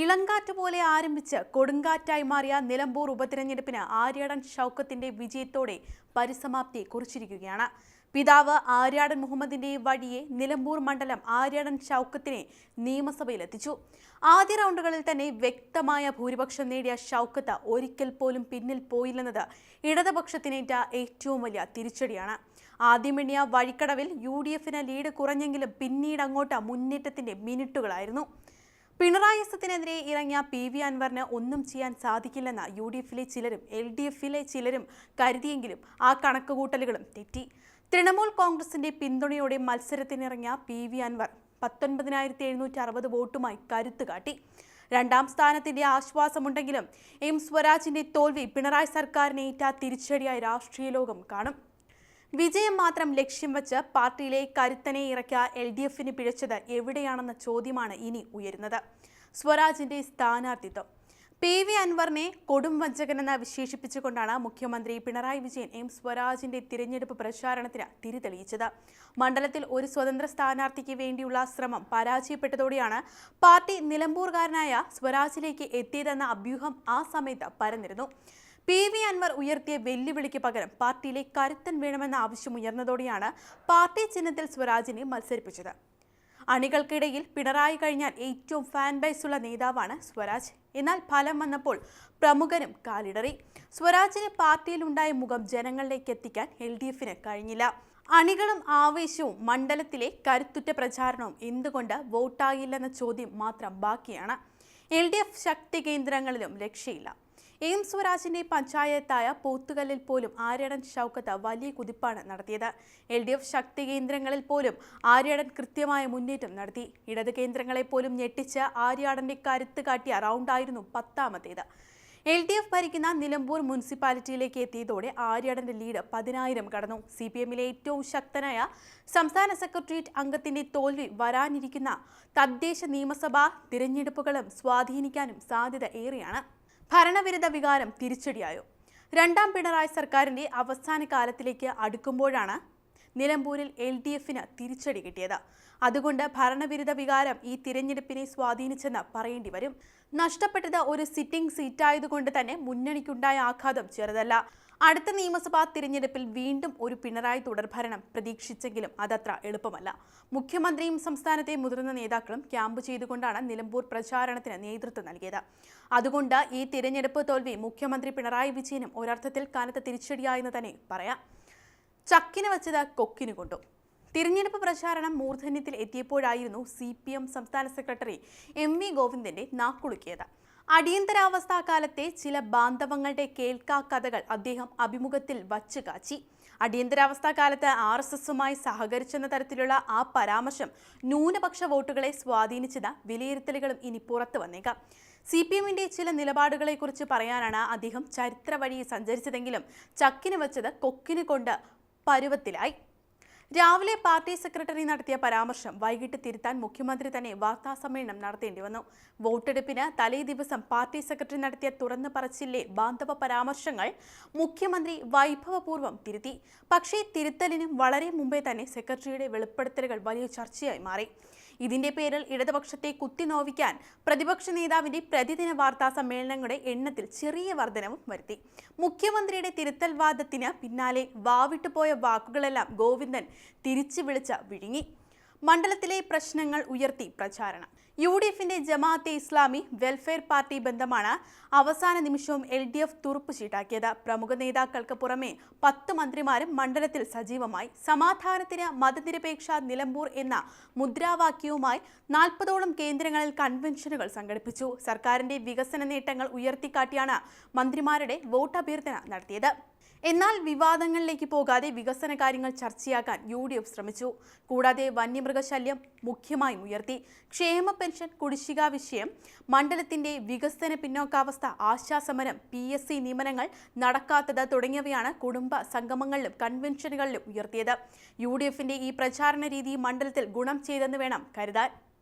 ഇളങ്കാറ്റ് പോലെ ആരംഭിച്ച് കൊടുങ്കാറ്റായി മാറിയ നിലമ്പൂർ ഉപതിരഞ്ഞെടുപ്പിന് ആര്യാടൻ ഷൗക്കത്തിന്റെ വിജയത്തോടെ പരിസമാപ്തി കുറിച്ചിരിക്കുകയാണ്. പിതാവ് ആര്യാടൻ മുഹമ്മദിന്റെ വഴിയെ നിലമ്പൂർ മണ്ഡലം ആര്യാടൻ ഷൗക്കത്തിനെ നിയമസഭയിലെത്തിച്ചു. ആദ്യ റൗണ്ടുകളിൽ തന്നെ വ്യക്തമായ ഭൂരിപക്ഷം നേടിയ ഷൗക്കത്ത് ഒരിക്കൽ പോലും പിന്നിൽ പോയില്ലെന്നത് ഇടതുപക്ഷത്തിനേറ്റ ഏറ്റവും വലിയ തിരിച്ചടിയാണ്. ആദ്യമെണ്ണിയ വഴിക്കടവിൽ യു ഡി എഫിന് ലീഡ് കുറഞ്ഞെങ്കിലും പിന്നീട് അങ്ങോട്ട് മുന്നേറ്റത്തിന്റെ മിനിറ്റുകളായിരുന്നു. പിണറായി സത്തിനെതിരെ ഇറങ്ങിയ പി വി അൻവറിന് ഒന്നും ചെയ്യാൻ സാധിക്കില്ലെന്ന് യു ഡി എഫിലെ ചിലരും എൽ ഡി എഫിലെ ചിലരും കരുതിയെങ്കിലും ആ കണക്കുകൂട്ടലുകളും തെറ്റി. തൃണമൂൽ കോൺഗ്രസിന്റെ പിന്തുണയോടെ മത്സരത്തിനിറങ്ങിയ പി വി അൻവർ പത്തൊൻപതിനായിരത്തി എഴുന്നൂറ്റി അറുപത് വോട്ടുമായി കരുത്തു കാട്ടി. രണ്ടാം സ്ഥാനത്തിന്റെ ആശ്വാസമുണ്ടെങ്കിലും എം സ്വരാജിന്റെ തോൽവി പിണറായി സർക്കാരിനേറ്റ തിരിച്ചടിയായി രാഷ്ട്രീയ ലോകം കാണും. വിജയം മാത്രം ലക്ഷ്യം വെച്ച് പാർട്ടിയിലെ കരുത്തനെ ഇറക്കിയ എൽ ഡി എഫിന് പിഴച്ചത് എവിടെയാണെന്ന ചോദ്യമാണ് ഇനി ഉയരുന്നത്. സ്വരാജിന്റെ സ്ഥാനാർത്ഥിത്വം. പി വി അൻവറിനെ കൊടും വഞ്ചകനെന്ന് വിശേഷിപ്പിച്ചുകൊണ്ടാണ് മുഖ്യമന്ത്രി പിണറായി വിജയൻ എം സ്വരാജിന്റെ തിരഞ്ഞെടുപ്പ് പ്രചാരണത്തിന് തിരിതെളിയിച്ചത്. മണ്ഡലത്തിൽ ഒരു സ്വതന്ത്ര സ്ഥാനാർത്ഥിക്ക് വേണ്ടിയുള്ള ശ്രമം പരാജയപ്പെട്ടതോടെയാണ് പാർട്ടി നിലമ്പൂർകാരനായ സ്വരാജിലേക്ക് എത്തിയതെന്ന അഭ്യൂഹം ആ സമയത്ത് പരന്നിരുന്നു. പി വി അൻവർ ഉയർത്തിയ വെല്ലുവിളിക്ക് പകരം പാർട്ടിയിലെ കരുത്തൻ വേണമെന്ന ആവശ്യം ഉയർന്നതോടെയാണ് പാർട്ടി ചിഹ്നത്തിൽ സ്വരാജിനെ മത്സരിപ്പിച്ചത്. അണികൾക്കിടയിൽ പിണറായി കഴിഞ്ഞാൽ ഏറ്റവും ഫാൻ ബേസ് ഉള്ള നേതാവാണ് സ്വരാജ്. എന്നാൽ ഫലം വന്നപ്പോൾ പ്രമുഖരും കാലിടറി. സ്വരാജിന് പാർട്ടിയിലുണ്ടായ മുഖം ജനങ്ങളിലേക്ക് എത്തിക്കാൻ എൽ ഡി എഫിന് കഴിഞ്ഞില്ല. അണികളും ആവേശവും മണ്ഡലത്തിലെ കരുത്തുറ്റ പ്രചാരണവും എന്തുകൊണ്ട് വോട്ടായില്ലെന്ന ചോദ്യം മാത്രം ബാക്കിയാണ്. എൽ ഡി എഫ് ശക്തി കേന്ദ്രങ്ങളിലും രക്ഷയില്ല. എം സ്വരാജിന്റെ പഞ്ചായത്തായ പോത്തുകല്ലിൽ പോലും ആര്യടൻ ഷൗക്കത്ത് വലിയ കുതിപ്പാണ് നടത്തിയത്. എൽ ഡി എഫ് ശക്തി കേന്ദ്രങ്ങളിൽ പോലും ആര്യടൻ കൃത്യമായ മുന്നേറ്റം നടത്തി. ഇടത് കേന്ദ്രങ്ങളെ പോലും ഞെട്ടിച്ച് ആര്യാടന്റെ കരുത്ത് കാട്ടിയ റൗണ്ടായിരുന്നു പത്താമത്തേത്. എൽ ഡി എഫ് ഭരിക്കുന്ന നിലമ്പൂർ മുനിസിപ്പാലിറ്റിയിലേക്ക് എത്തിയതോടെ ആര്യാടന്റെ ലീഡ് പതിനായിരം കടന്നു. സി പി എമ്മിലെ ഏറ്റവും ശക്തനായ സംസ്ഥാന സെക്രട്ടേറിയറ്റ് അംഗത്തിന്റെ തോൽവി വരാനിരിക്കുന്ന തദ്ദേശ നിയമസഭാ തിരഞ്ഞെടുപ്പുകളും സ്വാധീനിക്കാനും സാധ്യത ഏറെയാണ്. ഭരണവിരുദ്ധ വികാരം തിരിച്ചടിയായോ? രണ്ടാം പിണറായി സർക്കാരിന്റെ അവസാന കാലത്തിലേക്ക് അടുക്കുമ്പോഴാണ് നിലമ്പൂരിൽ എൽ ഡി എഫിന് തിരിച്ചടി കിട്ടിയത്. അതുകൊണ്ട് ഭരണവിരുദ്ധ വികാരം ഈ തിരഞ്ഞെടുപ്പിനെ സ്വാധീനിച്ചെന്ന് പറയേണ്ടി വരും. നഷ്ടപ്പെട്ടത് ഒരു സിറ്റിംഗ് സീറ്റായതുകൊണ്ട് തന്നെ മുന്നണിക്കുണ്ടായ ആഘാതം ചെറുതല്ല. അടുത്ത നിയമസഭാ തിരഞ്ഞെടുപ്പിൽ വീണ്ടും ഒരു പിണറായി തുടർഭരണം പ്രതീക്ഷിച്ചെങ്കിലും അതത്ര എളുപ്പമല്ല. മുഖ്യമന്ത്രിയും സംസ്ഥാനത്തെ മുതിർന്ന നേതാക്കളും ക്യാമ്പ് ചെയ്തുകൊണ്ടാണ് നിലമ്പൂർ പ്രചാരണത്തിന് നേതൃത്വം നൽകിയത്. അതുകൊണ്ട് ഈ തിരഞ്ഞെടുപ്പ് തോൽവി മുഖ്യമന്ത്രി പിണറായി വിജയനും ഒരർത്ഥത്തിൽ കനത്ത തിരിച്ചടിയായെന്ന് തന്നെ പറയാം. ചക്കിന് വച്ചത് കൊക്കിന് കൊണ്ടു. തിരഞ്ഞെടുപ്പ് പ്രചാരണം മൂർധന്യത്തിൽ എത്തിയപ്പോഴായിരുന്നു സി സംസ്ഥാന സെക്രട്ടറി എം വി ഗോവിന്ദന്റെ നാക്കുളുക്കിയത്. അടിയന്തരാവസ്ഥാ കാലത്തെ ചില ബാന്ധവങ്ങളുടെ കേൾക്കാ കഥകൾ അദ്ദേഹം അഭിമുഖത്തിൽ വച്ചു കാച്ചി. അടിയന്തരാവസ്ഥാ കാലത്ത് ആർ എസ് എസുമായി സഹകരിച്ചെന്ന തരത്തിലുള്ള ആ പരാമർശം ന്യൂനപക്ഷ വോട്ടുകളെ സ്വാധീനിച്ചത് വിലയിരുത്തലുകളും ഇനി പുറത്തു വന്നേക്കാം. സി പി എമ്മിന്റെ ചില നിലപാടുകളെക്കുറിച്ച് പറയാനാണ് അദ്ദേഹം ചരിത്ര വഴി സഞ്ചരിച്ചതെങ്കിലും ചക്കിന് വെച്ചത് കൊക്കിന് കൊണ്ട് പരുവത്തിലായി. രാവിലെ പാർട്ടി സെക്രട്ടറി നടത്തിയ പരാമർശം വൈകിട്ട് തിരുത്താൻ മുഖ്യമന്ത്രി തന്നെ വാർത്താ സമ്മേളനം നടത്തേണ്ടി വന്നു. വോട്ടെടുപ്പിന് തലേ ദിവസം പാർട്ടി സെക്രട്ടറി നടത്തിയ തുറന്നു പറച്ചിലെ ബാന്ധവ പരാമർശങ്ങൾ മുഖ്യമന്ത്രി വൈഭവപൂർവം തിരുത്തി. പക്ഷേ തിരുത്തലിനും വളരെ മുമ്പേ തന്നെ സെക്രട്ടറിയുടെ വെളിപ്പെടുത്തലുകൾ വലിയ ചർച്ചയായി മാറി. ഇതിന്റെ പേരിൽ ഇടതുപക്ഷത്തെ കുത്തിനോവിക്കാൻ പ്രതിപക്ഷ നേതാവിന്റെ പ്രതിദിന വാർത്താ സമ്മേളനങ്ങളുടെ എണ്ണത്തിൽ ചെറിയ വർധനവും വരുത്തി. മുഖ്യമന്ത്രിയുടെ തിരുത്തൽ വാദത്തിന് പിന്നാലെ വാവിട്ടുപോയ വാക്കുകളെല്ലാം ഗോവിന്ദൻ തിരിച്ചു വിളിച്ച വിഴുങ്ങി. മണ്ഡലത്തിലെ പ്രശ്നങ്ങൾ ഉയർത്തി പ്രചാരണം. യു ഡി എഫിന്റെ ജമാഅത്തെ ഇസ്ലാമി വെൽഫെയർ പാർട്ടി ബന്ധമാണ് അവസാന നിമിഷവും എൽ ഡി എഫ് തുറുപ്പ് ചീട്ടാക്കിയത്. പ്രമുഖ നേതാക്കൾക്ക് പുറമെ പത്ത് മന്ത്രിമാരും മണ്ഡലത്തിൽ സജീവമായി. സമാധാനത്തിന് മതനിരപേക്ഷ നിലമ്പൂർ എന്ന മുദ്രാവാക്യവുമായി നാൽപ്പതോളം കേന്ദ്രങ്ങളിൽ കൺവെൻഷനുകൾ സംഘടിപ്പിച്ചു. സർക്കാരിന്റെ വികസന നേട്ടങ്ങൾ ഉയർത്തിക്കാട്ടിയാണ് മന്ത്രിമാരുടെ വോട്ടഭ്യർത്ഥന നടത്തിയത്. എന്നാൽ വിവാദങ്ങളിലേക്ക് പോകാതെ വികസന കാര്യങ്ങൾ ചർച്ചയാക്കാൻ യു ഡി എഫ് ശ്രമിച്ചു. കൂടാതെ വന്യമൃഗശല്യം മുഖ്യമായും ഉയർത്തി. ക്ഷേമ പെൻഷൻ കുടിശ്ശിക വിഷയം മണ്ഡലത്തിന്റെ വികസന പിന്നോക്കാവസ്ഥ ആശാസമരം പി എസ് സി നിയമനങ്ങൾ നടക്കാത്തത് തുടങ്ങിയവയാണ് കുടുംബ സംഗമങ്ങളിലും കൺവെൻഷനുകളിലും ഉയർത്തിയത്. യു ഡി എഫിന്റെ ഈ പ്രചാരണ രീതി മണ്ഡലത്തിൽ ഗുണം ചെയ്തെന്ന് വേണം കരുതാൻ.